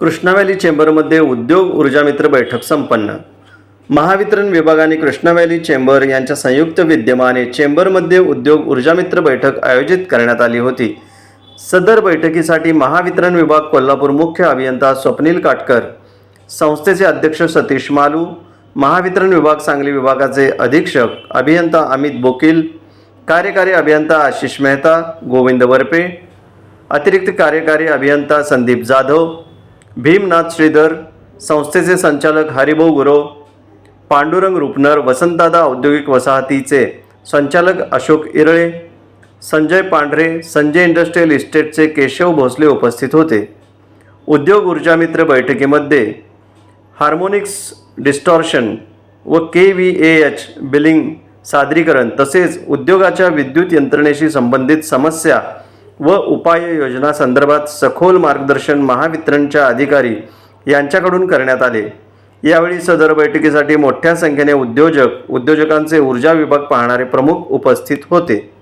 कृष्णावॅली चेंबरमध्ये उद्योग ऊर्जा मित्र बैठक संपन्न. महावितरण विभाग आणि कृष्णा चेंबर यांच्या संयुक्त विद्यमाने चेंबरमध्ये उद्योग ऊर्जा मित्र बैठक आयोजित करण्यात आली होती. सदर बैठकीसाठी महावितरण विभाग कोल्हापूर मुख्य अभियंता स्वप्नील काटकर संस्थेचे अध्यक्ष सतीश मालू महावितरण विभाग सांगली विभागाचे अधीक्षक अभियंता अमित बोकील कार्यकारी अभियंता आशिष मेहता गोविंद वरपे अतिरिक्त कार्यकारी अभियंता संदीप जाधव भीमनाथ श्रीधर संस्थेचे संचालक हरिभाऊ गुरव पांडुरंग रुपनर वसंतदादा औद्योगिक वसाहतीचे संचालक अशोक इरळे संजय पांढरे संजय इंडस्ट्रियल इस्टेटचे केशव भोसले उपस्थित होते उद्योग ऊर्जा मित्र बैठकीमध्ये हार्मोनिक्स डिस्टॉर्शन व K V A H billing सादरीकरण तसेच उद्योगाच्या विद्युत यंत्रणेशी संबंधित समस्या व उपाययोजना संदर्भात सखोल मार्गदर्शन महावितरणच्या अधिकारी यांच्याकडून करण्यात आले. यावेळी सदर बैठकीसाठी मोठ्या संख्येने उद्योजक उद्योजकांचे ऊर्जा विभाग पाहणारे प्रमुख उपस्थित होते.